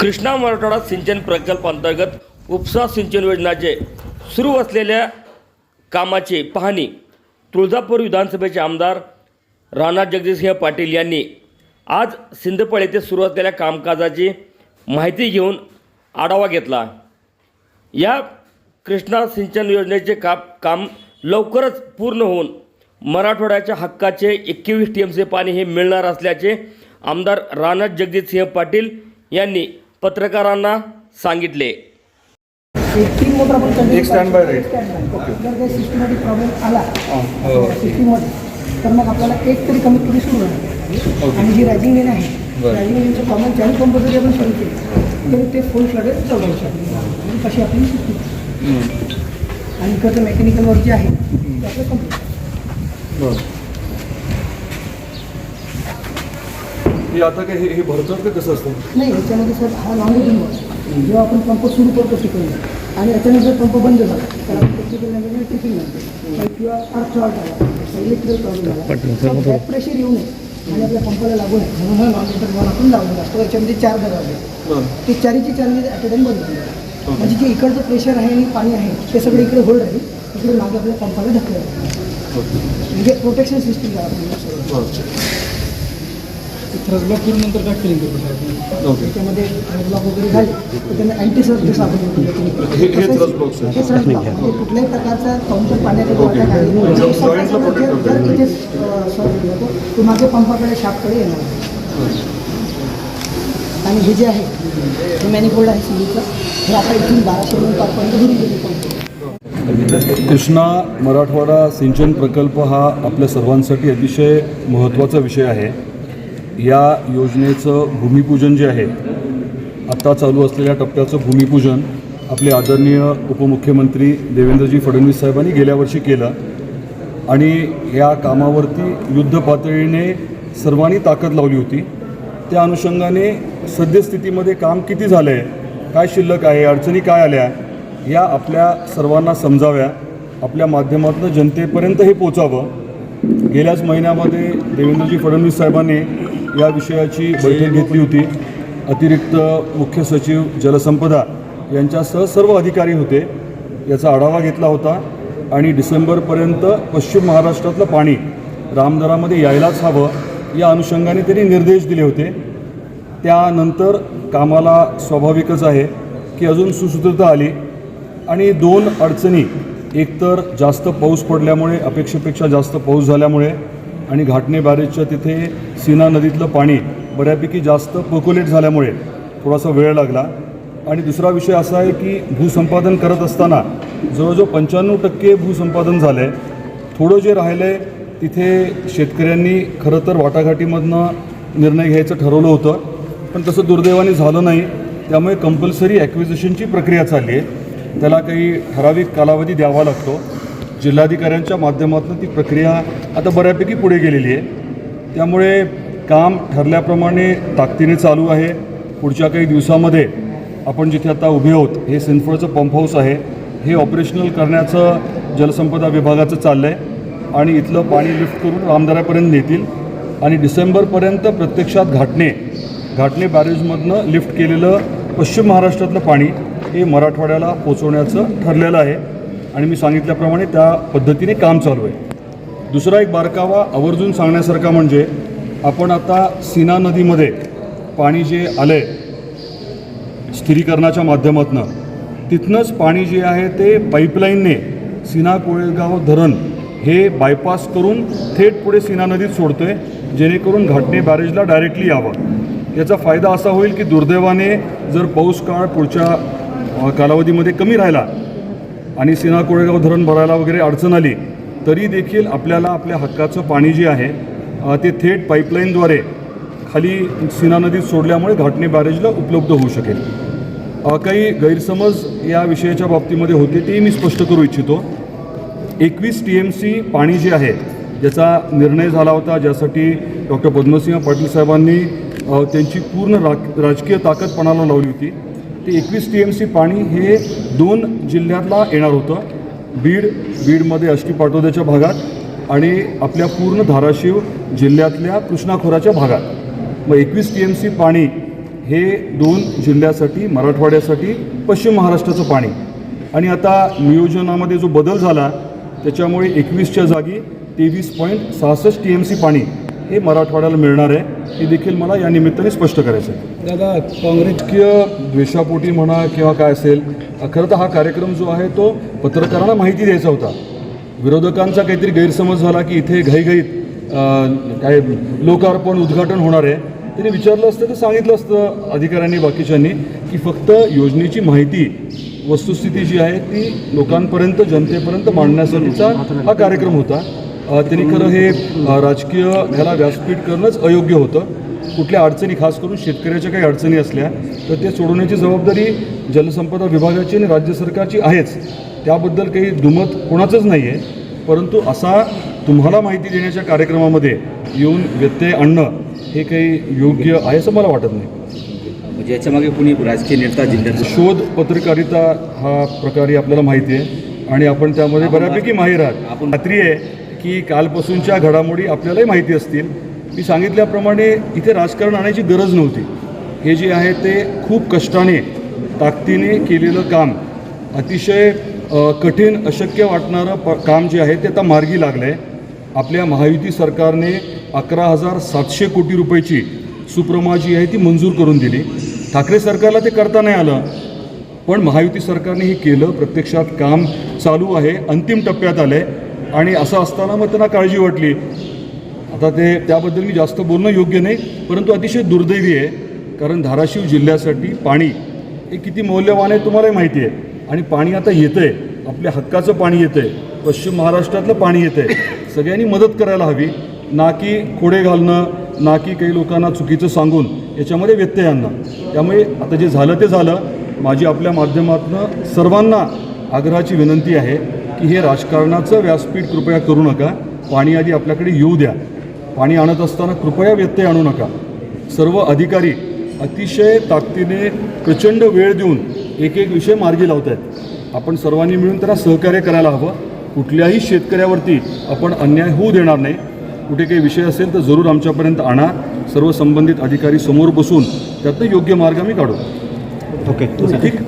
कृष्णा मराठवाडा सिंचन प्रकल्पांतर्गत उपसा सिंचन योजनाचे सुरू असलेल्या कामाची पाहणी तुळजापूर विधानसभेचे आमदार राणा जगदीशसिंह पाटील यांनी आज सिंदफळ येथे सुरू असलेल्या कामकाजाची माहिती घेऊन आढावा घेतला. या कृष्णा सिंचन योजनेचे काम काम लवकरच पूर्ण होऊन मराठवाड्याच्या हक्काचे एकवीस टी एम सी पाणी हे मिळणार असल्याचे आमदार राणा जगजितसिंह पाटील यांनी पत्रकारांना सांगितले. एक. जर काही सिस्टमॅटिक प्रॉब्लेम आला हो. सिस्टीममध्ये तर मग आपल्याला एक तरी कमीत कमी सुरू राहणार आणि जी रायझिंग लेन आहे बरं. रायझिंग लेनचं कॉमन चाळीस पंप जरी आपण सुरू केले तरी ते फुल फ्लडेड चालू शकतो आणि कशी आपली सिस्टीम आणि इकडचं मेकॅनिकल वर्क जे आहे ते आपलं कंप्लीट हे आता काय हे हे भरतात का कसं असतं? नाही याच्यामध्ये सर हा लॉंग रुटीन वर्क जेव्हा आपण पंप सुरू करतो शिकवून आणि अचानक जर पंप बंद झाला तर आपण टेक्निकल किंवा अर्थ शॉर्ट झाला इलेक्ट्रिकल प्रॉब्लेम झाला. प्रेशर येऊ नये. आणि आपल्या पंपाला लागू नये. म्हणून हा लॉंग रुटीन वॉल आपण लावलेला असतो याच्यामध्ये चार दरवाजे बरं ते चारीचे चारमध्ये ॲट टाइम बंद झाले. म्हणजे जे इकडचं प्रेशर आहे आणि पाणी आहे ते सगळं इकडे होल्ड राहील इकडे मागे आपल्या पंपाला. ओके. म्हणजे प्रोटेक्शन सिस्टीम आहे काय फिलिंग करतो ओके त्याच्यामध्ये ब्लॉक वगैरे झाले. तर त्यांना अँटी आपण हे- कुठल्याही प्रकारचा काउंटर पाण्याचा जर- तो मागे पंपाकडे शापकडे येणार. आणि हे जे आहे हे मॅनिफोल्ड आहे सिलिकचं हे आता इथून बाराशे दोन पाचपर्यंत भरून गेले पंप. कृष्णा मराठवाडा सिंचन प्रकल्प हा आपल्या सर्वांसाठी अतिशय महत्त्वाचा विषय आहे. या योजनेचं भूमिपूजन जे आहे आत्ता चालू असलेल्या टप्प्याचं भूमिपूजन आपले आदरणीय उपमुख्यमंत्री देवेंद्रजी फडणवीस साहेबांनी गेल्या वर्षी केलं. आणि या कामावरती युद्ध पातळीने सर्वांनी ताकद लावली होती. त्या अनुषंगाने सद्यस्थितीमध्ये काम किती झालं आहे काय शिल्लक आहे अडचणी काय आल्या या आपल्या सर्वांना समजाव्या आपल्या माध्यमातून जनतेपर्यंत हे पोचावं. गेल्याच महिन्यामध्ये देवेंद्रजी फडणवीस साहेबांनी या विषयाची बैठक घेतली होती. अतिरिक्त मुख्य सचिव जलसंपदा यांच्यासह सर्व अधिकारी होते. याचा आढावा घेतला होता. आणि डिसेंबरपर्यंत पश्चिम महाराष्ट्रातलं पाणी रामदरामध्ये यायलाच हवं या अनुषंगाने त्यांनी निर्देश दिले होते. त्यानंतर कामाला स्वाभाविकच आहे की अजून सुसूत्रता आली आणि दोन अडचणी एकतर जास्त पाऊस पडल्यामुळे अपेक्षेपेक्षा जास्त पाऊस झाल्यामुळे आणि घाटणे बॅरेजच्या तिथे सीना नदीतलं पाणी बऱ्यापैकी जास्त पर्क्युलेट झाल्यामुळे थोडासा वेळ लागला. आणि दुसरा विषय असा आहे की भूसंपादन करत असताना जवळजवळ पंच्याण्णव टक्के भूसंपादन झालं आहे थोडं जे राहिलं आहे तिथे शेतकऱ्यांनी खरं तर वाटाघाटीमधनं निर्णय घ्यायचं ठरवलं होतं. पण तसं दुर्दैवाने झालं नाही. त्यामुळे कंपल्सरी ॲक्विजिशनची प्रक्रिया चालली आहे. त्याला काही ठराविक कालावधी द्यावा लागतो. जिल्हाधिकाऱ्यांच्या माध्यमातून ती प्रक्रिया आता बऱ्यापैकी पुढे गेलेली आहे. त्यामुळे काम ठरल्याप्रमाणे ताकदीने चालू आहे. पुढच्या काही दिवसामध्ये आपण जिथे आता उभे आहोत हे सिंदफळचं पंप हाऊस आहे. हे ऑपरेशनल करण्याचं जलसंपदा विभागाचं चाललं आहे आणि इथलं पाणी लिफ्ट करून रामदऱ्यापर्यंत नेतील. आणि डिसेंबरपर्यंत प्रत्यक्षात घाटणे घाटणे बॅरेजमधनं लिफ्ट केलेलं पश्चिम महाराष्ट्रातलं पाणी हे मराठवाड्याला पोचवण्याचं ठरलेलं आहे. आणि मी सांगितल्याप्रमाणे त्या पद्धतीने काम चालू आहे. दुसरा एक बारकावा आवर्जून सांगण्यासारखा म्हणजे आपण आता सीना नदीमध्ये पाणी जे आलं आहे स्थिरीकरणाच्या माध्यमातून तिथनंच पाणी जे आहे ते पाईपलाईनने सीना कोळेगाव धरण हे बायपास करून थेट पुढे सीना नदीत सोडतो आहे जेणेकरून घाटणे बॅरेजला डायरेक्टली यावं. याचा फायदा असा होईल की दुर्दैवाने जर पाऊस काळ पुढच्या कालावधीमध्ये कमी राहिला आणि सीना कोळेगाव धरण भरायला वगैरे अडचण आली तरी देखील आपल्याला आपल्या हक्काचं पाणी जे आहे ते थेट पाईपलाईनद्वारे खाली सीना नदीत सोडल्यामुळे घाटणे बॅरेजला उपलब्ध होऊ शकेल. काही गैरसमज या विषयाच्या बाबतीमध्ये होते ते मी स्पष्ट करू इच्छितो. एकवीस टी एम सी पाणी जे आहे ज्याचा निर्णय झाला होता ज्यासाठी डॉक्टर पद्मसिंह पाटील साहेबांनी त्यांची पूर्ण राक राजकीय ताकद पणाला लावली होती ते एकवीस टी एम सी पाणी हे दोन जिल्ह्यातला येणार होतं. बीड बीडमध्ये अष्टी पाटोद्याच्या भागात आणि आपल्या पूर्ण धाराशिव जिल्ह्यातल्या कृष्णाखोराच्या भागात. मग एकवीस टी एम सी पाणी हे दोन जिल्ह्यासाठी मराठवाड्यासाठी पश्चिम महाराष्ट्राचं पाणी. आणि आता नियोजनामध्ये जो बदल झाला त्याच्यामुळे एकवीसच्या जागी तेवीस पॉईंट सहासष्ट टी एम सी पाणी हे मराठवाड्याला मिळणार आहे. हे देखील मला या निमित्ताने स्पष्ट करायचं आहे दादा काँग्रेसकीय द्वेषापोटी म्हणा किंवा काय असेल खरं तर हा कार्यक्रम जो आहे तो पत्रकारांना माहिती द्यायचा होता. विरोधकांचा काहीतरी गैरसमज झाला की इथे घाईघाईत काय लोकार्पण उद्घाटन होणार आहे. त्यांनी विचारलं असतं तर सांगितलं असतं अधिकाऱ्यांनी बाकीच्यांनी की फक्त योजनेची माहिती वस्तुस्थिती जी आहे ती लोकांपर्यंत जनतेपर्यंत मांडण्यासाठीचा हा कार्यक्रम होता. त्यांनी खरं हे राजकीय ह्याला व्यासपीठ करणंच अयोग्य होतं. कुठल्या अडचणी खास करून शेतकऱ्याच्या काही अडचणी असल्या तर ते सोडवण्याची जबाबदारी जलसंपदा विभागाची आणि राज्य सरकारची आहेच. त्याबद्दल काही दुमत कोणाचंच नाही आहे परंतु असा तुम्हाला माहिती देण्याच्या कार्यक्रमामध्ये येऊन व्यत्यय आणणं हे काही योग्य आहे असं मला वाटत नाही. म्हणजे याच्यामागे कुणी राजकीय नेता जिल्ह्यात शोध पत्रकारिता हा प्रकारही आपल्याला माहिती आहे. आणि आपण त्यामध्ये बऱ्यापैकी माहीर आहात. आपण- खात्री आहे की कालपासूनच्या घडामोडी आपल्यालाही माहिती असतील. मी सांगितल्याप्रमाणे इथे राजकारण आणायची गरज नव्हती. हे जे आहे ते खूप कष्टाने ताकदीने केलेलं काम. अतिशय कठीण अशक्य वाटणारं प काम जे आहे ते आता मार्गी लागलं आहे आपल्या महायुती सरकारने अकरा हजार सातशे कोटी रुपयाची सुप्रमा जी आहे ती मंजूर करून दिली. ठाकरे सरकारला ते करता नाही आलं. पण महायुती सरकारने हे केलं. प्रत्यक्षात काम चालू आहे. अंतिम टप्प्यात आलं आहे आणि असं असताना मग त्यांना काळजी वाटली. आता ते त्याबद्दल मी जास्त बोलणं योग्य नाही परंतु अतिशय दुर्दैवी आहे. कारण धाराशिव जिल्ह्यासाठी पाणी हे किती मौल्यवान आहे तुम्हालाही माहिती आहे. आणि पाणी आता येतं आहे आपल्या हक्काचं पाणी येतं आहे पश्चिम महाराष्ट्रातलं पाणी येतं आहे सगळ्यांनी मदत करायला हवी. ना की खोडे घालणं ना की काही लोकांना चुकीचं सांगून. याच्यामध्ये व्यत्यय आणणं. त्यामुळे आता जे झालं ते झालं. माझी आपल्या माध्यमातून सर्वांना आग्रहाची विनंती आहे. की हे राजकारणाचं व्यासपीठ कृपया करू नका. पाणी आधी आपल्याकडे येऊ द्या. पाणी आणत असताना कृपया व्यत्यय आणू नका. सर्व अधिकारी अतिशय ताकदीने प्रचंड वेळ देऊन एक एक विषय मार्गी लावत आहेत आपण सर्वांनी मिळून त्यांना सहकार्य करायला हवं. कुठल्याही शेतकऱ्यावरती आपण अन्याय होऊ देणार नाही. कुठे काही विषय असेल तर जरूर आमच्यापर्यंत आणा. सर्व संबंधित अधिकारी समोर बसून त्यातनं योग्य मार्ग आम्ही काढू. ओके. ठीक?